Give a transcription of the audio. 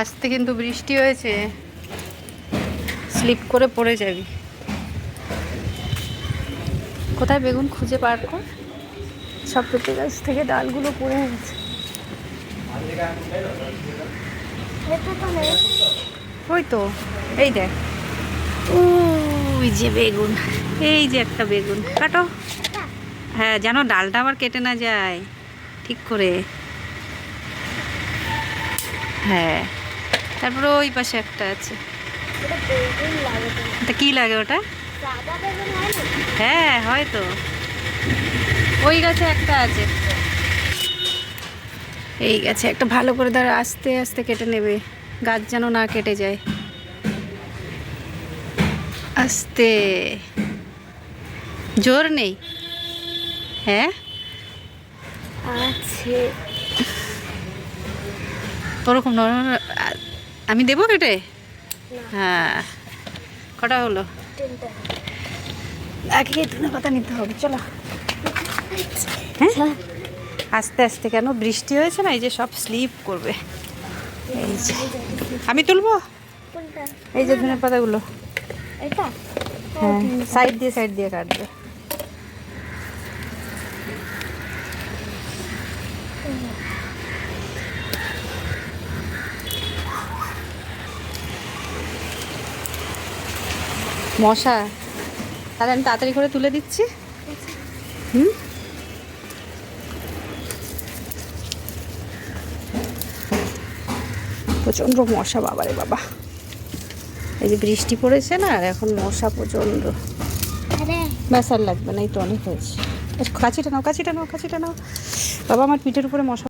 আসতে কিন্তু বৃষ্টি হয়েছে। স্লিপ করে পড়ে যাবি। কোথায় বেগুন খুঁজে পার কর? সব পেঁপে গাছ থেকে ডালগুলো পড়ে গেছে। ওই তো, এই দেখ। ওই যে বেগুন, এই যে একটা বেগুন। কাটো। হ্যাঁ যেন ডালটা আবার কেটে না যায়। ঠিক করে। হ্যাঁ। তারপরে ওই পাশে একটা আছে। এটা কি লাগে ওটা? হ্যাঁ হয়তো ওই গাছে একটা আছে। এই গাছে একটা ভালো করে ধর আস্তে আস্তে কেটে নেবে। গাছ যেন না কেটে যায়। আস্তে। জোর নেই? হ্যাঁ? আছে। ওরকম নরম আমি দেবো কেটে? হ্যাঁ। কটা হলো? আগে ধনে পাতা নিতে হবে চলো। হ্যাঁ? আস্তে আস্তে কেন? বৃষ্টি হয়েছে না এই যে সব স্লিপ করবে। এই যে। আমি তুলবো? এই যে ধনে পাতাগুলো। হ্যাঁ সাইড দিয়ে সাইড দিয়ে কাটবে। মশা। তাহলে আমি তাড়াতাড়ি করে তুলে দিচ্ছি। হুম? প্রচণ্ড মশা বাবারে বাবা। এই যে বৃষ্টি পড়েছে না আর এখন মশা প্রচণ্ড। ব্যাস আর লাগবে না এই তো অনেক হয়েছে। কাছিটা নাও কাছিটা নাও কাছিটা নাও। বাবা আমার পিঠের উপরে মশা